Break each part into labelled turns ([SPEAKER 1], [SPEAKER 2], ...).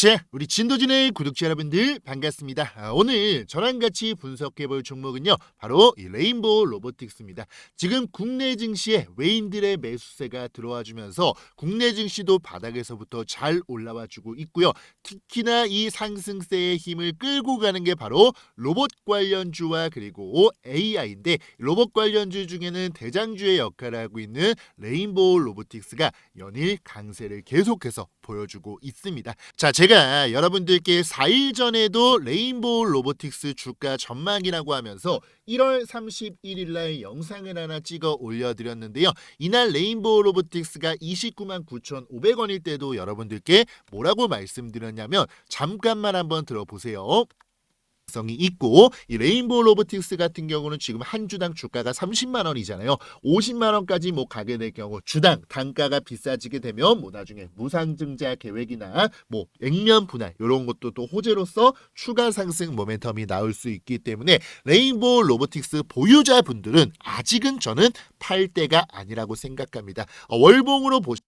[SPEAKER 1] 자, 우리 진도진의 구독자 여러분들 반갑습니다. 아, 오늘 저랑 같이 분석해볼 종목은요, 바로 이 레인보우 로보틱스입니다. 지금 국내 증시에 외인들의 매수세가 들어와주면서 국내 증시도 바닥에서부터 잘 올라와주고 있고요. 특히나 이 상승세의 힘을 끌고 가는 게 바로 로봇 관련주와 그리고 AI인데 로봇 관련주 중에는 대장주의 역할을 하고 있는 레인보우 로보틱스가 연일 강세를 계속해서 보여주고 있습니다. 자, 제가 여러분들께 4일 전에도 레인보우 로보틱스 주가 전망이라고 하면서 1월 31일 날 영상을 하나 찍어 올려드렸는데요. 이날 레인보우 로보틱스가 29만 9,500원일 때도 여러분들께 뭐라고 말씀드렸냐면 잠깐만 한번 들어보세요. 성이 있고 이 레인보우 로보틱스 같은 경우는 지금 한 주당 주가가 30만 원이잖아요. 50만 원까지 뭐 가게 될 경우 주당 단가가 비싸지게 되면 뭐 나중에 무상증자 계획이나 뭐 액면 분할 이런 것도 또 호재로서 추가 상승 모멘텀이 나올 수 있기 때문에 레인보우 로보틱스 보유자분들은 아직은 저는 팔 때가 아니라고 생각합니다. 어, 월봉으로 보시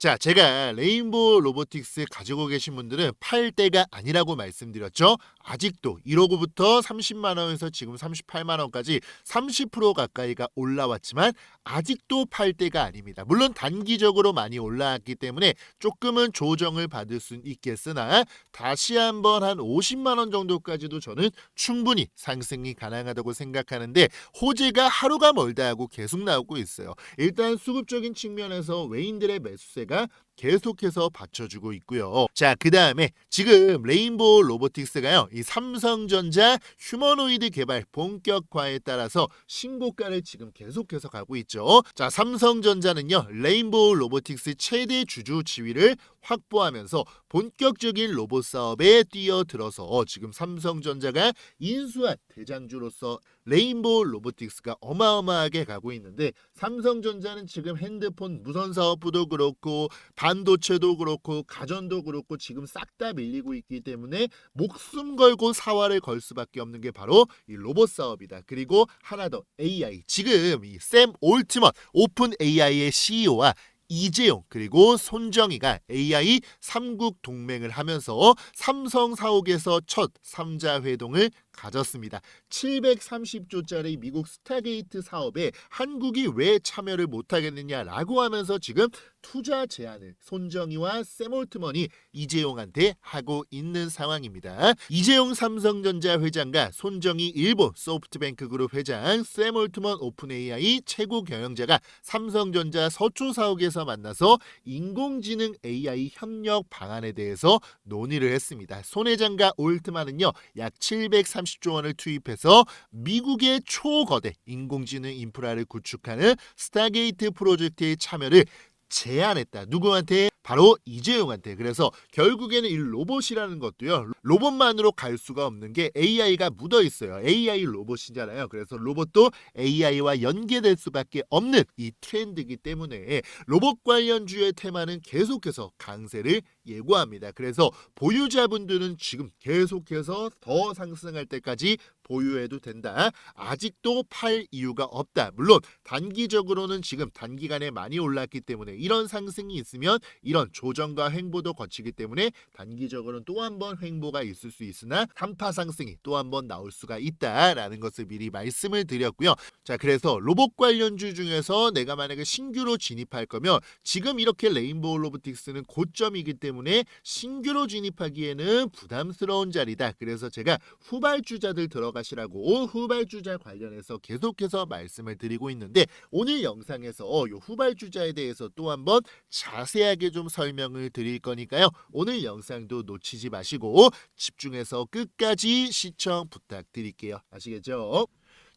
[SPEAKER 1] 자, 제가 레인보우 로보틱스 가지고 계신 분들은 팔 때가 아니라고 말씀드렸죠. 아직도 1호구부터 30만 원에서 지금 38만 원까지 30% 가까이가 올라왔지만 아직도 팔 때가 아닙니다. 물론 단기적으로 많이 올라왔기 때문에 조금은 조정을 받을 수 있겠으나 다시 한번 한 50만 원 정도까지도 저는 충분히 상승이 가능하다고 생각하는데 호재가 하루가 멀다 하고 계속 나오고 있어요. 일단 수급적인 측면에서 외인들의 매수세 가 계속해서 받쳐주고 있고요. 자, 그 다음에 지금 레인보우 로보틱스가요, 이 삼성전자 휴머노이드 개발 본격화에 따라서 신고가를 지금 계속해서 가고 있죠. 자, 삼성전자는요, 레인보우 로보틱스 최대 주주 지위를 확보하면서 본격적인 로봇 사업에 뛰어들어서 지금 삼성전자가 인수한 대장주로서 레인보우 로보틱스가 어마어마하게 가고 있는데 삼성전자는 지금 핸드폰 무선 사업부도 그렇고 반도체도 그렇고 가전도 그렇고 지금 싹 다 밀리고 있기 때문에 목숨 걸고 사활을 걸 수밖에 없는 게 바로 이 로봇 사업이다. 그리고 하나 더 AI 지금 이 샘 올트먼 오픈 AI의 CEO와 이재용 그리고 손정희가 AI 삼국 동맹을 하면서 삼성 사옥에서 첫 3자 회동을 가졌습니다. 730조짜리 미국 스타게이트 사업에 한국이 왜 참여를 못하겠느냐라고 하면서 지금 투자 제안을 손정희와 세몰트먼이 이재용한테 하고 있는 상황입니다. 이재용 삼성전자 회장과 손정희 일본 소프트뱅크 그룹 회장, 세몰트먼 오픈 AI 최고 경영자가 삼성전자 서초 사옥에서 만나서 인공지능 AI 협력 방안에 대해서 논의를 했습니다. 손 회장과 올트만은요 약 730조 원을 투입해서 미국의 초거대 인공지능 인프라를 구축하는 스타게이트 프로젝트에 참여를 제안했다. 누구한테? 바로 이재용한테. 그래서 결국에는 이 로봇이라는 것도요. 로봇만으로 갈 수가 없는 게 AI가 묻어 있어요. AI 로봇이잖아요. 그래서 로봇도 AI와 연계될 수밖에 없는 이 트렌드이기 때문에 로봇 관련주의 테마는 계속해서 강세를 예고합니다. 그래서 보유자분들은 지금 계속해서 더 상승할 때까지 보유해도 된다. 아직도 팔 이유가 없다. 물론 단기적으로는 지금 단기간에 많이 올랐기 때문에 이런 상승이 있으면 이런 조정과 횡보도 거치기 때문에 단기적으로는 또 한 번 횡보가 있을 수 있으나 단파 상승이 또 한 번 나올 수가 있다라는 것을 미리 말씀을 드렸고요. 자, 그래서 로봇 관련주 중에서 내가 만약에 신규로 진입할 거면 지금 이렇게 레인보우 로보틱스는 고점이기 때문에 신규로 진입하기에는 부담스러운 자리다. 그래서 제가 후발주자들 들어가시라고 후발주자 관련해서 계속해서 말씀을 드리고 있는데 오늘 영상에서 이 후발주자에 대해서 또 한번 자세하게 좀 설명을 드릴 거니까요. 오늘 영상도 놓치지 마시고 집중해서 끝까지 시청 부탁드릴게요. 아시겠죠?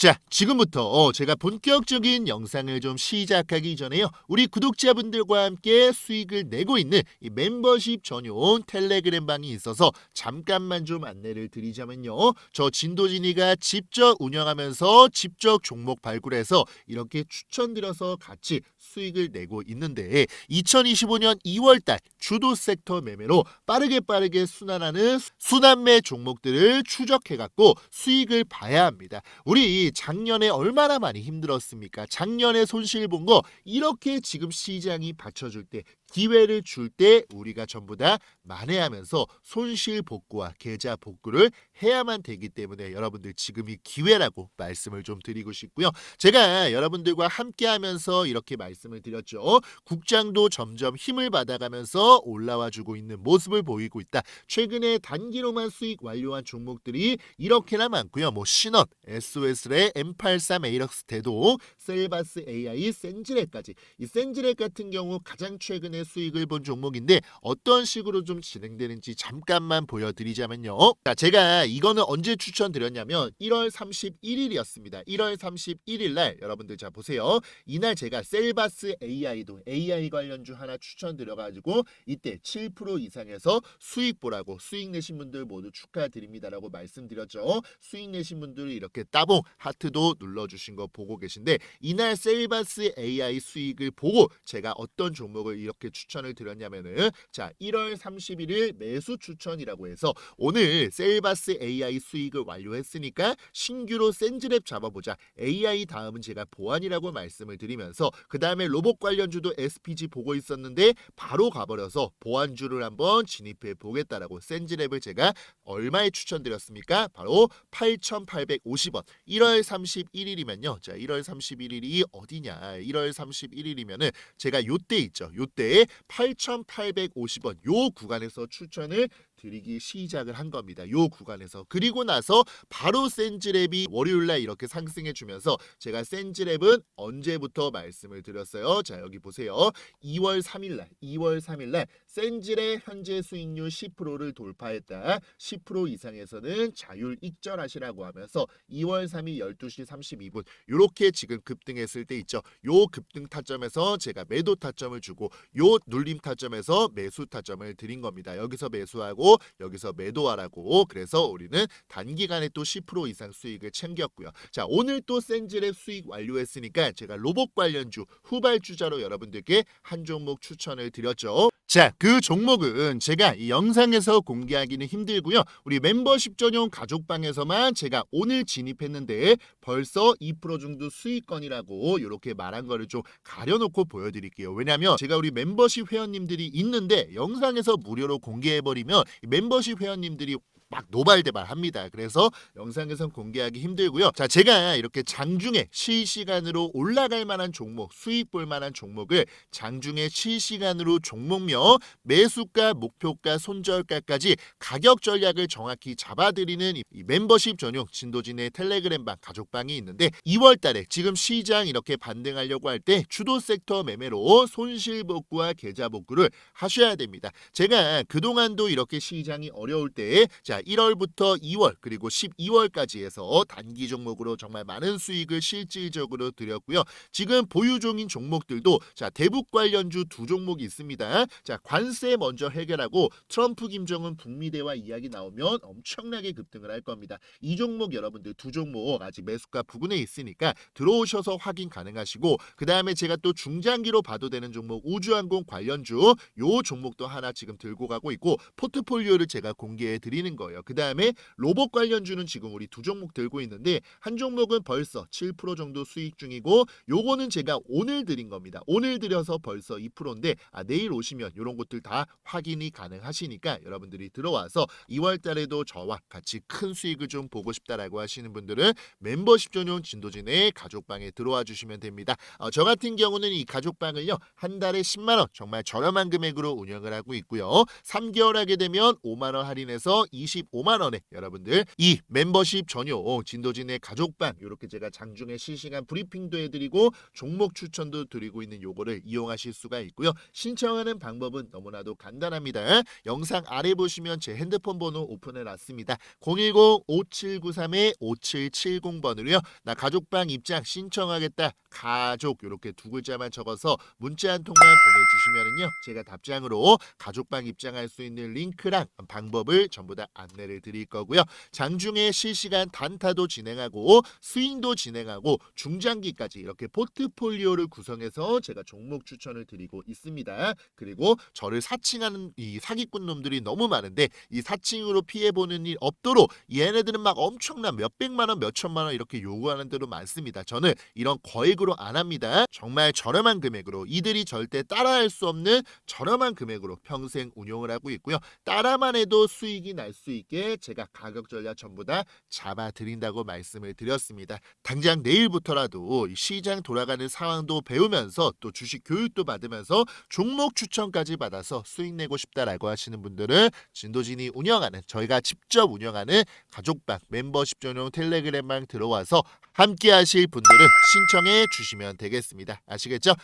[SPEAKER 1] 자, 지금부터 어, 제가 본격적인 영상을 좀 시작하기 전에요. 우리 구독자분들과 함께 수익을 내고 있는 이 멤버십 전용 텔레그램 방이 있어서 잠깐만 좀 안내를 드리자면요. 저 진도진이가 직접 운영하면서 직접 종목 발굴해서 이렇게 추천드려서 같이 수익을 내고 있는데 2025년 2월달 주도 섹터 매매로 빠르게 빠르게 순환하는 순환매 종목들을 추적해갖고 수익을 봐야 합니다. 우리 작년에 얼마나 많이 힘들었습니까? 작년에 손실 본 거 이렇게 지금 시장이 받쳐줄 때 기회를 줄 때 우리가 전부 다 만회하면서 손실 복구와 계좌 복구를 해야만 되기 때문에 여러분들 지금이 기회라고 말씀을 좀 드리고 싶고요. 제가 여러분들과 함께 하면서 이렇게 말씀을 드렸죠. 국장도 점점 힘을 받아가면서 올라와 주고 있는 모습을 보이고 있다. 최근에 단기로만 수익 완료한 종목들이 이렇게나 많고요. 뭐 신원, SOS의 M83 에이럭스 대도, 셀바스 AI, 센지레까지 이 센지레 같은 경우 가장 최근에 수익을 본 종목인데 어떤 식으로 좀 진행되는지 잠깐만 보여드리자면요. 자, 제가 이거는 언제 추천드렸냐면 1월 31일이었습니다. 1월 31일 날 여러분들 자 보세요. 이날 제가 셀바스 AI도 AI 관련주 하나 추천드려가지고 이때 7% 이상에서 수익 보라고 수익 내신 분들 모두 축하드립니다라고 말씀드렸죠. 수익 내신 분들 이렇게 따봉 하트도 눌러주신 거 보고 계신데 이날 셀바스 AI 수익을 보고 제가 어떤 종목을 이렇게 추천을 드렸냐면은 자 1월 31일 매수 추천이라고 해서 오늘 셀바스 AI 수익을 완료했으니까 신규로 센즈랩 잡아보자. AI 다음은 제가 보안이라고 말씀을 드리면서 그 다음에 로봇 관련주도 SPG 보고 있었는데 바로 가버려서 보안주를 한번 진입해 보겠다라고 센즈랩을 제가 얼마에 추천드렸습니까? 바로 8,850원. 1월 31일이면요. 자, 1월 31일이 어디냐? 1월 31일이면은 제가 요때 있죠. 요때 8,850원. 요 구간에서 추천을 드리기 시작을 한 겁니다. 요 구간에서 그리고 나서 바로 센즈랩이 월요일 날 이렇게 상승해 주면서 제가 센즈랩은 언제부터 말씀을 드렸어요. 자, 여기 보세요. 2월 3일 날 2월 3일 날 센즈랩 현재 수익률 10%를 돌파했다. 10% 이상에서는 자율 익절하시라고 하면서 2월 3일 12시 32분 요렇게 지금 급등했을 때 있죠. 요 급등 타점에서 제가 매도 타점을 주고 요 눌림 타점에서 매수 타점을 드린 겁니다. 여기서 매수하고 여기서 매도하라고 그래서 우리는 단기간에 또 10% 이상 수익을 챙겼고요. 자 오늘 또 센즈랩 수익 완료했으니까 제가 로봇 관련주 후발주자로 여러분들께 한 종목 추천을 드렸죠. 자, 그 종목은 제가 이 영상에서 공개하기는 힘들고요. 우리 멤버십 전용 가족방에서만 제가 오늘 진입했는데 벌써 2% 정도 수익권이라고 이렇게 말한 거를 좀 가려놓고 보여드릴게요. 왜냐하면 제가 우리 멤버십 회원님들이 있는데 영상에서 무료로 공개해버리면 이 멤버십 회원님들이 막 노발대발합니다. 그래서 영상에선 공개하기 힘들고요. 자, 제가 이렇게 장중에 실시간으로 올라갈 만한 종목, 수익 볼 만한 종목을 장중에 실시간으로 종목명, 매수가, 목표가, 손절가까지 가격 전략을 정확히 잡아드리는 멤버십 전용 진도진의 텔레그램방 가족방이 있는데 2월 달에 지금 시장 이렇게 반등하려고 할 때 주도 섹터 매매로 손실 복구와 계좌 복구를 하셔야 됩니다. 제가 그동안도 이렇게 시장이 어려울 때 자, 1월부터 2월 그리고 12월까지 해서 단기 종목으로 정말 많은 수익을 실질적으로 드렸고요. 지금 보유 중인 종목들도 자, 대북 관련주 두 종목이 있습니다. 자, 관세 먼저 해결하고 트럼프 김정은 북미 대화 이야기 나오면 엄청나게 급등을 할 겁니다. 이 종목 여러분들 두 종목 아직 매수가 부근에 있으니까 들어오셔서 확인 가능하시고 그다음에 제가 또 중장기로 봐도 되는 종목 우주항공 관련주 요 종목도 하나 지금 들고 가고 있고 포트폴리오를 제가 공개해 드리는 거예요. 그 다음에 로봇 관련주는 지금 우리 두 종목 들고 있는데 한 종목은 벌써 7% 정도 수익 중이고 요거는 제가 오늘 드린 겁니다. 오늘 드려서 벌써 2%인데 아, 내일 오시면 이런 것들 다 확인이 가능하시니까 여러분들이 들어와서 2월 달에도 저와 같이 큰 수익을 좀 보고 싶다라고 하시는 분들은 멤버십 전용 진도진의 가족방에 들어와 주시면 됩니다. 어, 저 같은 경우는 이 가족방을요 한 달에 10만 원 정말 저렴한 금액으로 운영을 하고 있고요. 3개월 하게 되면 5만 원 할인해서 25만 원에 여러분들 이 멤버십 전용 진도진의 가족방 이렇게 제가 장중에 실시간 브리핑도 해드리고 종목 추천도 드리고 있는 요거를 이용하실 수가 있고요. 신청하는 방법은 너무나도 간단합니다. 영상 아래 보시면 제 핸드폰 번호 오픈해 놨습니다. 010-5793-5770번으로요. 나 가족방 입장 신청하겠다. 가족 이렇게 두 글자만 적어서 문자 한 통만 보내주시면은요. 제가 답장으로 가족방 입장할 수 있는 링크랑 방법을 전부 다 안내를 드릴 거고요. 장중에 실시간 단타도 진행하고 스윙도 진행하고 중장기까지 이렇게 포트폴리오를 구성해서 제가 종목 추천을 드리고 있습니다. 그리고 저를 사칭하는 이 사기꾼 놈들이 너무 많은데 이 사칭으로 피해 보는 일 없도록 얘네들은 막 엄청난 몇백만 원, 몇천만 원 이렇게 요구하는 대로 많습니다. 저는 이런 거액으로 안 합니다. 정말 저렴한 금액으로 이들이 절대 따라할 수 없는 저렴한 금액으로 평생 운용을 하고 있고요. 따라만 해도 수익이 날수 있게 제가 가격 전략 전부 다 잡아 드린다고 말씀을 드렸습니다. 당장 내일부터라도 이 시장 돌아가는 상황도 배우면서 또 주식 교육도 받으면서 종목 추천까지 받아서 수익 내고 싶다라고 하시는 분들은 진도진이 운영하는 저희가 직접 운영하는 가족방 멤버십 전용 텔레그램방 들어와서 함께 하실 분들은 신청해 주시면 되겠습니다. 아시겠죠?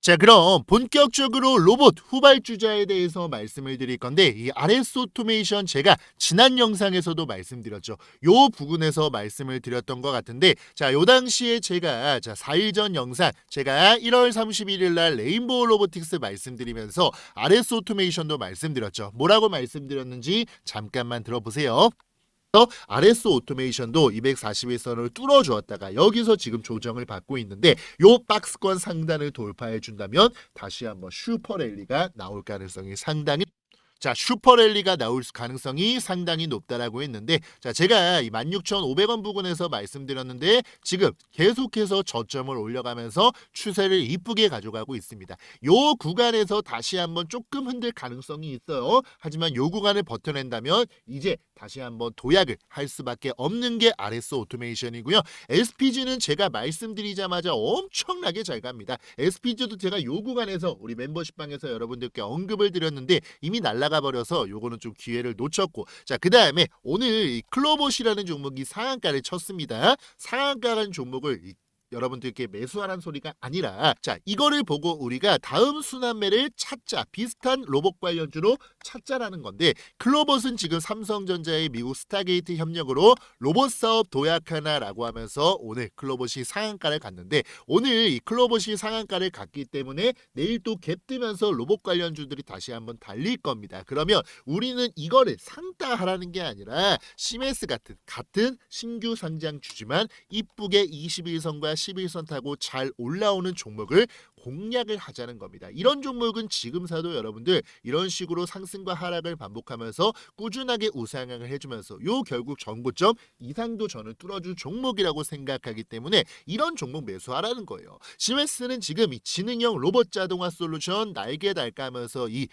[SPEAKER 1] 자 그럼 본격적으로 로봇 후발주자에 대해서 말씀을 드릴 건데 이 RS 오토메이션 제가 지난 영상에서도 말씀드렸죠. 요 부분에서 말씀을 드렸던 것 같은데 자 요 당시에 제가 자 4일 전 영상 제가 1월 31일 날 레인보우 로보틱스 말씀드리면서 RS 오토메이션도 말씀드렸죠. 뭐라고 말씀드렸는지 잠깐만 들어보세요. RS 오토메이션도 241선을 뚫어 주었다가 여기서 지금 조정을 받고 있는데 요 박스권 상단을 돌파해 준다면 다시 한번 슈퍼랠리가 나올 가능성이 상당히 자 슈퍼랠리가 나올 가능성이 상당히 높다라고 했는데 자 제가 이 16,500원 부근에서 말씀드렸는데 지금 계속해서 저점을 올려가면서 추세를 이쁘게 가져가고 있습니다. 요 구간에서 다시 한번 조금 흔들 가능성이 있어요. 하지만 요 구간을 버텨낸다면 이제 다시 한번 도약을 할 수밖에 없는 게 RS 오토메이션이고요. SPG는 제가 말씀드리자마자 엄청나게 잘 갑니다. SPG도 제가 요 구간에서 우리 멤버십 방에서 여러분들께 언급을 드렸는데 이미 날아가 버려서 요거는 좀 기회를 놓쳤고 자 그 다음에 오늘 이 클로봇이라는 종목이 상한가를 쳤습니다. 상한가라는 종목을 이 여러분들께 매수하라는 소리가 아니라 자 이거를 보고 우리가 다음 순환매를 찾자 비슷한 로봇 관련주로 찾자라는 건데 클로봇은 지금 삼성전자의 미국 스타게이트 협력으로 로봇 사업 도약하나라고 하면서 오늘 클로봇이 상한가를 갔는데 오늘 이 클로봇이 상한가를 갔기 때문에 내일 또 갭 뜨면서 로봇 관련주들이 다시 한번 달릴 겁니다. 그러면 우리는 이거를 상따하라는 게 아니라 시메스 같은 같은 신규 상장 주지만 이쁘게 21선과 11선 타고 잘 올라오는 종목을 공략을 하자는 겁니다. 이런 종목은 지금 사도 여러분들 이런 식으로 상승과 하락을 반복하면서 꾸준하게 우상향을 해주면서 요 결국 전고점 이상도 저는 뚫어줄 종목이라고 생각하기 때문에 이런 종목 매수하라는 거예요. 시메스는 지금 이 지능형 로봇 자동화 솔루션 날개 달까하면서 이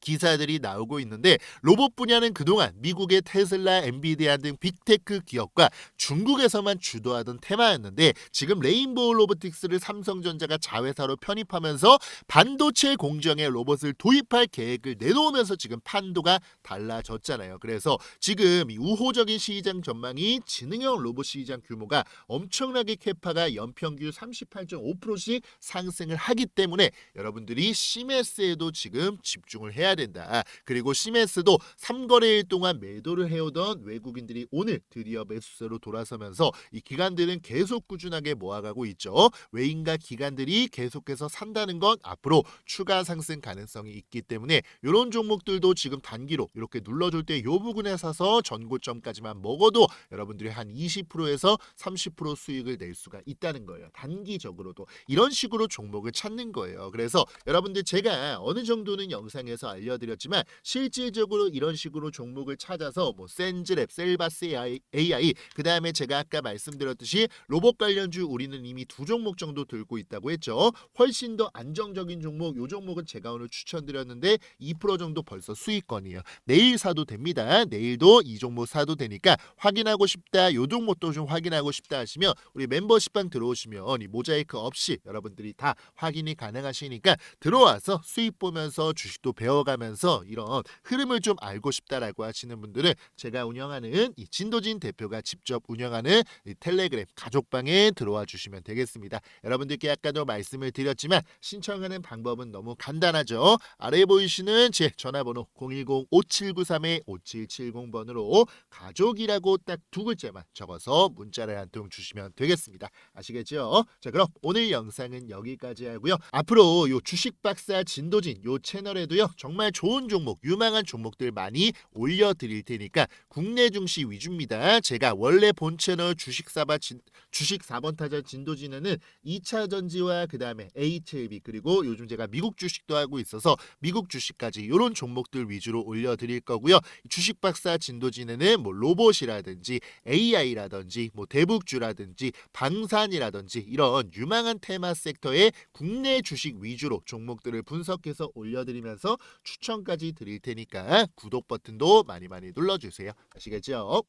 [SPEAKER 1] 기사들이 나오고 있는데 로봇 분야는 그동안 미국의 테슬라, 엔비디아 등 빅테크 기업과 중국에서만 주도하던 테마였는데 지금 레인보우 로보틱스를 삼성전자가 자회사로 편입하면서 반도체 공정에 로봇을 도입할 계획을 내놓으면서 지금 판도가 달라졌잖아요. 그래서 지금 이 우호적인 시장 전망이 지능형 로봇 시장 규모가 엄청나게 캐파가 연평균 38.5%씩 상승을 하기 때문에 여러분들이 시메스에도 지금 집중을 해야 된다. 그리고 시메스도 3거래일 동안 매도를 해오던 외국인들이 오늘 드디어 매수세로 돌아서면서 이 기관들은 계속 꾸준하게 모아가고 있죠. 외인과 기관들이 계속해서 산다는 건 앞으로 추가 상승 가능성이 있기 때문에 이런 종목들도 지금 단기로 이렇게 눌러줄 때 이 부분에 사서 전고점까지만 먹어도 여러분들이 한 20%에서 30% 수익을 낼 수가 있다는 거예요. 단기적으로도 이런 식으로 종목을 찾는 거예요. 그래서 여러분들 제가 어느 정도는 영상에서 알려드렸지만 실질적으로 이런 식으로 종목을 찾아서 뭐 센즈랩, 셀바스 AI, AI 그 다음에 제가 아까 말씀드렸듯이 로봇 관련주 우리는 이미 두 종목 정도 들고 있다고 했죠. 훨씬 더 안정적인 종목 요 종목은 제가 오늘 추천드렸는데 2% 정도 벌써 수익권이에요. 내일 사도 됩니다. 내일도 이 종목 사도 되니까 확인하고 싶다. 요 종목도 좀 확인하고 싶다 하시면 우리 멤버십방 들어오시면 이 모자이크 없이 여러분들이 다 확인이 가능하시니까 들어와서 수익 보면서 주식도 배워 가면서 이런 흐름을 좀 알고 싶다라고 하시는 분들은 제가 운영하는 이 진도진 대표가 직접 운영하는 이 텔레그램 가족방에 들어와 주시면 되겠습니다. 여러분들께 아까도 말씀을 드렸지만 신청하는 방법은 너무 간단하죠. 아래에 보이시는 제 전화번호 010-5793-5770번으로 가족이라고 딱 두 글자만 적어서 문자를 한 통 주시면 되겠습니다. 아시겠죠? 자 그럼 오늘 영상은 여기까지 하고요. 앞으로 요 주식 박사 진도진 요 채널에도요 정말 좋은 종목, 유망한 종목들 많이 올려드릴 테니까 국내 증시 위주입니다. 제가 원래 본 채널 주식 사바 진, 주식 4번 타자 진도진에는 2차 전지와 그 다음에 HLB 그리고 요즘 제가 미국 주식도 하고 있어서 미국 주식까지 이런 종목들 위주로 올려드릴 거고요. 주식 박사 진도진에는 뭐 로봇이라든지 AI라든지 뭐 대북주라든지 방산이라든지 이런 유망한 테마 섹터의 국내 주식 위주로 종목들을 분석해서 올려드리면서 추천까지 드릴 테니까 구독 버튼도 많이 많이 눌러주세요. 아시겠죠?